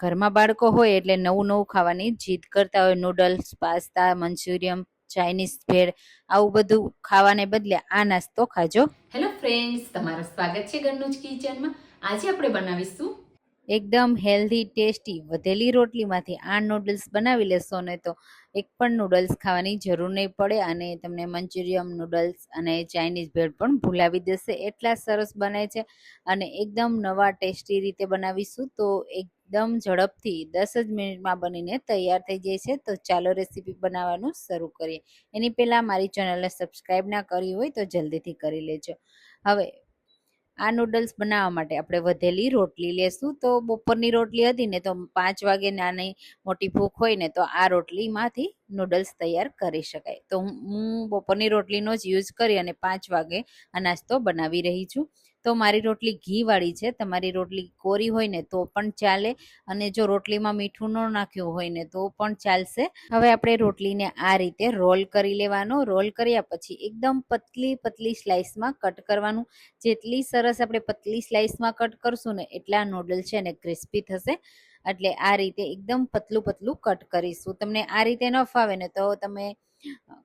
ઘરમાં બાળકો હોય એટલે નવું નવું ખાવાની જીદ કરતા હોય. Noodles pasta Manchurian Chinese bhel આવું બધું ખાવાને બદલે આ નાસ્તો ખાજો. હેલો ફ્રેન્ડ્સ તમારું સ્વાગત છે ઘરનું જ કિચનમાં. આજે આપણે બનાવીશું એકદમ હેલ્ધી ટેસ્ટી વધેલી રોટલીમાંથી આ નૂડલ્સ બનાવી લેશો ને તો એક પણ નૂડલ્સ ખાવાની જરૂર નહીં પડે અને તમને મંચુરિયમ નૂડલ્સ અને ચાઇનીઝ ભેળ પણ ભૂલાવી દેશે. એટલા સરસ બને છે અને એકદમ નવા ટેસ્ટી રીતે બનાવીશું તો એકદમ ઝડપથી દસ જ મિનિટમાં બનીને તૈયાર થઈ જાય છે. તો ચાલો રેસીપી બનાવવાનું શરૂ કરીએ. એની પહેલાં મારી ચેનલને સબસ્ક્રાઈબ ના કરી હોય તો જલ્દીથી કરી લેજો. હવે, આ નૂડલ્સ બનાવવા માટે આપણે વધેલી રોટલી લેશું. તો બપોરની રોટલી હતી ને તો પાંચ વાગે નાની મોટી ભૂખ હોય ને તો આ રોટલીમાંથી નૂડલ્સ તૈયાર કરી શકાય. તો હું બપોરની રોટલીનો જ યુઝ કરી અને પાંચ વાગે આ નાસ્તો બનાવી રહી છું. તો મારી રોટલી ઘીવાળી છે. તમારી રોટલી કોરી હોય ને તો પણ ચાલે અને જો રોટલીમાં મીઠું ન નાખ્યું હોય ને તો પણ ચાલશે. હવે આપણે રોટલીને આ રીતે રોલ કરી લેવાનો. રોલ કર્યા પછી એકદમ પતલી પતલી સ્લાઇસમાં કટ કરવાનું. જેટલી સરસ આપણે પતલી સ્લાઇસમાં કટ કરશું ને એટલા નૂડલ છે ને ક્રિસ્પી થશે. એટલે આ રીતે એકદમ પતલું પતલું કટ કરીશું. તમને આ રીતે ન ફાવે ને તો તમે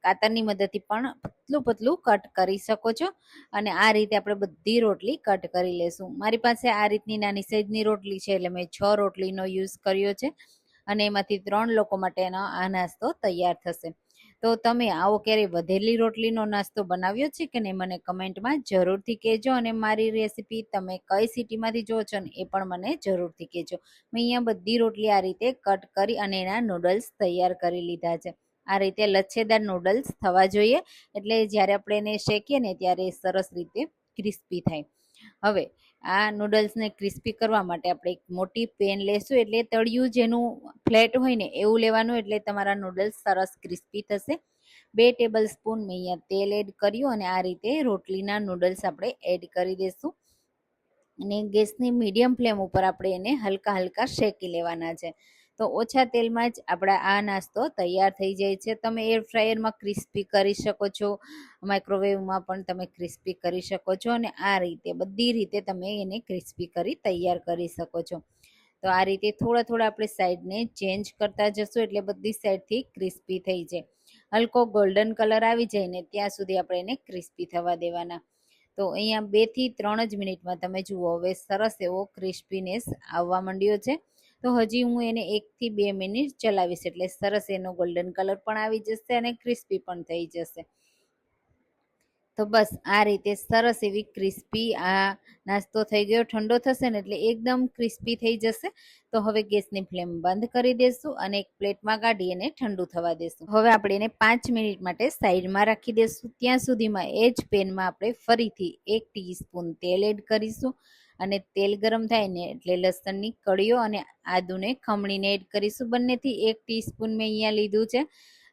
કાતરની મદદથી પણ પતલું પતલું કટ કરી શકો છો અને આ રીતે આપણે બધી રોટલી કટ કરી લેશું. મારી પાસે આ રીતની નાની સાઈઝની રોટલી છે એટલે મેં છ રોટલીનો યુઝ કર્યો છે અને એમાંથી ત્રણ લોકો માટેનો આ નાસ્તો તૈયાર થશે. તો તમે આવો ક્યારે વધેલી રોટલીનો નાસ્તો બનાવ્યો છે કે નહીં? મને કમેન્ટમાં જરૂરથી કહેજો અને મારી રેસીપી તમે કઈ સિટીમાંથી જો છો ને એ પણ મને જરૂરથી કહેજો. મેં અહીંયા બધી રોટલી આ રીતે કટ કરી અને એના નૂડલ્સ તૈયાર કરી લીધા છે. આ રીતે લચ્છેદાર નૂડલ્સ થવા જોઈએ એટલે જ્યારે આપણે એને શેકીએ ને ત્યારે સરસ રીતે ક્રિસ્પી થાય. હવે આ નૂડલ્સને ક્રિસ્પી કરવા માટે આપણે એક મોટી પેન લેશું એટલે તળિયું જેનું ફ્લેટ હોય ને એવું લેવાનું એટલે તમારા નૂડલ્સ સરસ ક્રિસ્પી થશે. બે ટેબલ સ્પૂન મેં અહીંયા તેલ એડ કર્યું અને આ રીતે રોટલીના નૂડલ્સ આપણે એડ કરી દઈશું અને ગેસની મીડિયમ ફ્લેમ ઉપર આપણે એને હલકા હલકા શેકી લેવાના છે. તો ઓછા તેલમાં જ આપણા આ નાસ્તો તૈયાર થઈ જાય છે. તમે એર ફ્રાયરમાં ક્રિસ્પી કરી શકો છો માઇક્રોવેવમાં પણ તમે ક્રિસ્પી કરી શકો છો અને આ રીતે, બધી રીતે તમે એને ક્રિસ્પી કરી તૈયાર કરી શકો છો. તો આ રીતે થોડા થોડા આપણે સાઈડને ચેન્જ કરતા જશું એટલે બધી સાઈડથી ક્રિસ્પી થઈ જાય. હલકો ગોલ્ડન કલર આવી જાય ને ત્યાં સુધી આપણે એને ક્રિસ્પી થવા દેવાના. તો અહીંયા બેથી ત્રણ જ મિનિટમાં તમે જુઓ, હવે સરસ એવો ક્રિસ્પીનેસ આવવા માંડ્યો છે. તો હજી હું એને એકથી બે મિનિટ ચલાવીશ એટલે સરસ એનો ગોલ્ડન કલર પણ આવી જશે અને ક્રિસ્પી પણ થઈ જશે. તો બસ આ રીતે સરસ એવી ક્રિસ્પી આ નાસ્તો થઈ ગયો. ઠંડો થશે ને એટલે એકદમ ક્રિસ્પી થઈ જશે. તો હવે ગેસની ફ્લેમ બંધ કરી દેશું અને એક પ્લેટમાં કાઢી એને ઠંડુ થવા દેશું. હવે આપણે એને પાંચ મિનિટ માટે સાઈડમાં રાખી દેશું. ત્યાં સુધીમાં એ જ પેનમાં આપણે ફરીથી એક ટીસ્પૂન તેલ એડ કરીશું. અને તેલ ગરમ થાય ને એટલે લસણની કળીઓ અને આદુને ખમણીને એડ કરીશું. બંનેથી એક ટીસ્પૂન મેં અહીંયા લીધું છે.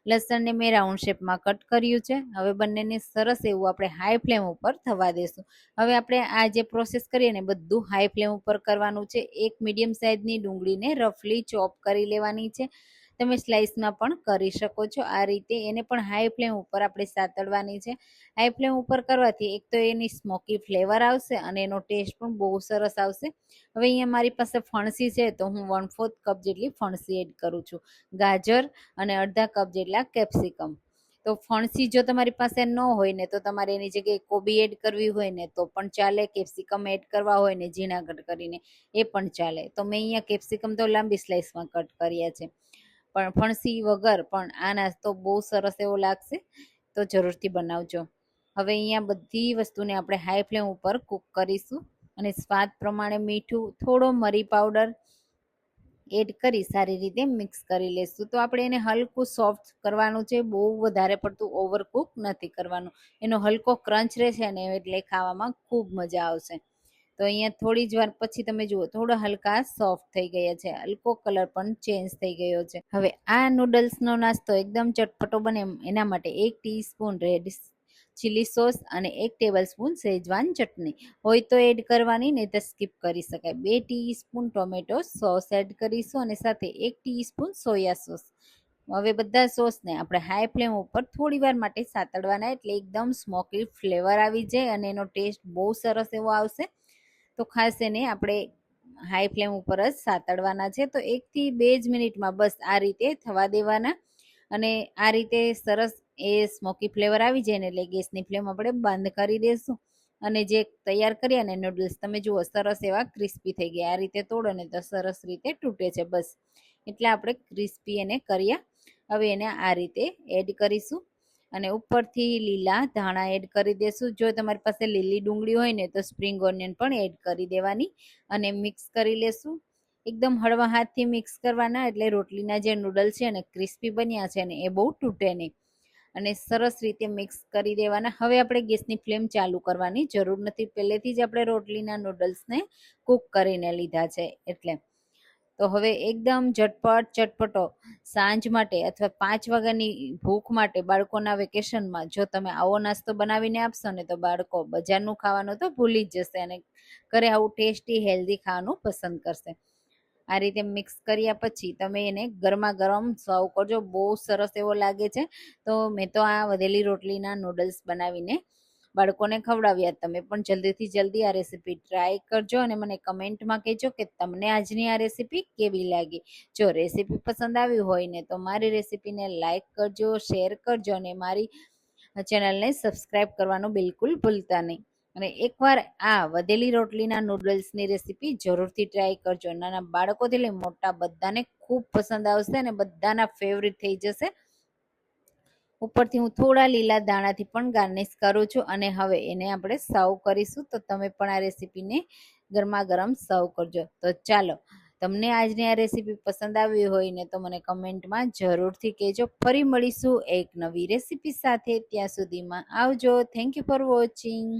લસણને મેં રાઉન્ડ શેપમાં કટ કર્યું છે. હવે બંનેને સરસ એવું આપણે હાઈ ફ્લેમ ઉપર થવા દેશું. હવે આપણે આ જે પ્રોસેસ કરીએ ને બધું હાઈ ફ્લેમ ઉપર કરવાનું છે. એક મીડિયમ સાઇઝની ડુંગળીને રફલી ચોપ કરી લેવાની છે. તમે સ્લાઇસમાં પણ કરી શકો છો. આ રીતે એને પણ હાઈ ફ્લેમ ઉપર આપણે સાતળવાની છે. હાઈ ફ્લેમ ઉપર કરવાથી એક તો એની સ્મોકી ફ્લેવર આવશે અને એનો ટેસ્ટ પણ બહુ સરસ આવશે. હવે અહીંયા મારી પાસે ફણસી છે તો હું વન ફોર્થ કપ જેટલી ફણસી એડ કરું છું. ગાજર અને અડધા કપ જેટલા કેપ્સિકમ. તો ફણસી જો તમારી પાસે ન હોય ને તો તમારે એની જગ્યાએ કોબી એડ કરવી હોય ને તો પણ ચાલે. કેપ્સિકમ એડ કરવા હોય ને ઝીણા કટ કરીને એ પણ ચાલે. તો મેં અહીંયા કેપ્સિકમ તો લાંબી સ્લાઇસમાં કટ કર્યા છે. પણ ફણસી વગર પણ આ નાસ્તો બહુ સરસ એવો લાગશે, તો જરૂરથી બનાવજો. હવે અહીંયા બધી વસ્તુને આપણે હાઈ ફ્લેમ ઉપર કૂક કરીશું અને સ્વાદ પ્રમાણે મીઠું, થોડો મરી પાવડર એડ કરી સારી રીતે મિક્સ કરી લેશું. તો આપણે એને હલકું સોફ્ટ કરવાનું છે, બહુ વધારે પડતું ઓવરકુક નથી કરવાનું. એનો હલકો ક્રંચ રહેશે ને એટલે ખાવામાં ખૂબ મજા આવશે. તો અહીંયા થોડી જ વાર પછી તમે જુઓ, થોડા હલકા સોફ્ટ થઈ ગયા છે, હલકો કલર પણ ચેન્જ થઈ ગયો છે. હવે આ નૂડલ્સનો નાસ્તો એકદમ ચટપટો બને એના માટે એક ટીસ્પૂન રેડ ચીલી સોસ અને એક ટેબલ સ્પૂન શેજવાન ચટણી. હોય તો એડ કરવાની, નહીં તો સ્કીપ કરી શકાય. બે ટીસ્પૂન ટોમેટો સોસ એડ કરીશું અને સાથે એક ટીસ્પૂન સોયા સોસ હવે બધા સોસને આપણે હાઈ ફ્લેમ ઉપર થોડી વાર માટે સાતડવાના, એટલે એકદમ સ્મોકી ફ્લેવર આવી જાય અને એનો ટેસ્ટ બહુ સરસ એવો આવશે. તો ખાસ એને આપણે હાઈ ફ્લેમ ઉપર જ સાતડવાના છે. તો એકથી બે જ મિનિટમાં બસ આ રીતે થવા દેવાના. અને આ રીતે સરસ એ સ્મોકી ફ્લેવર આવી જાય ને એટલે ગેસની ફ્લેમ આપણે બંધ કરી દઈશું અને જે તૈયાર કર્યા ને નૂડલ્સ તમે જુઓ સરસ એવા ક્રિસ્પી થઈ ગયા. આ રીતે તોડો ને તો સરસ રીતે તૂટે છે બસ. એટલે આપણે ક્રિસ્પી એને કર્યા. હવે એને આ રીતે એડ કરીશું. અને ઉપરથી લીલા ધાણા એડ કરી દેશું. જો તમારી પાસે લીલી ડુંગળી હોય ને, તો સ્પ્રિંગ ઓનિયન પણ એડ કરી દેવાની અને મિક્સ કરી લેશું. એકદમ હળવા હાથથી મિક્સ કરવાના, એટલે રોટલીના જે નૂડલ્સ છે ને, ક્રિસ્પી બન્યા છે ને, એ બહુ તૂટે નહીં. અને સરસ રીતે મિક્સ કરી દેવાના. હવે આપણે ગેસની ફ્લેમ ચાલુ કરવાની જરૂર નથી. પહેલેથી જ આપણે રોટલીના નૂડલ્સને કૂક કરીને લીધા છે, એટલે તો હવે એકદમ ઝટપટ ચટપટો સાંજ માટે અથવા પાંચ વાગ્યાની ભૂખ માટે બાળકોના વેકેશનમાં જો તમે આવો નાસ્તો બનાવીને આપશો ને તો બાળકો બજારનું ખાવાનું તો ભૂલી જ જશે અને ઘરે આવું ટેસ્ટી, હેલ્ધી ખાવાનું પસંદ કરશે. આ રીતે મિક્સ કર્યા પછી તમે એને ગરમા ગરમ સર્વ કરજો. બહુ સરસ એવો લાગે છે. તો મેં તો આ વધેલી રોટલીના નૂડલ્સ બનાવીને બાળકોને ખવડાવ્યા તમે પણ જલ્દીથી જલ્દી આ રેસીપી ટ્રાય કરજો અને મને કમેન્ટમાં કહેજો કે તમને આજની આ રેસીપી કેવી લાગી. જો રેસીપી પસંદ આવી હોય ને તો મારી રેસીપીને લાઇક કરજો શેર કરજો અને મારી ચેનલને સબસ્ક્રાઈબ કરવાનું બિલકુલ ભૂલતા નહીં. અને એકવાર આ વધેલી રોટલીના નૂડલ્સની રેસીપી જરૂરથી ટ્રાય કરજો. નાના બાળકોથી લઈ મોટા બધાને ખૂબ પસંદ આવશે અને બધાના ફેવરિટ થઈ જશે. ઉપરથી હું થોડા લીલા દાણાથી પણ ગાર્નિશ કરું છું અને હવે એને આપણે સર્વ કરીશું. તો તમે પણ આ રેસીપીને ગરમા ગરમ સર્વ કરજો. તો ચાલો, તમને આજની આ રેસીપી પસંદ આવી હોય ને તો મને કમેન્ટમાં જરૂરથી કહેજો. ફરી મળીશું એક નવી રેસીપી સાથે. ત્યાં સુધીમાં આવજો. Thank you for watching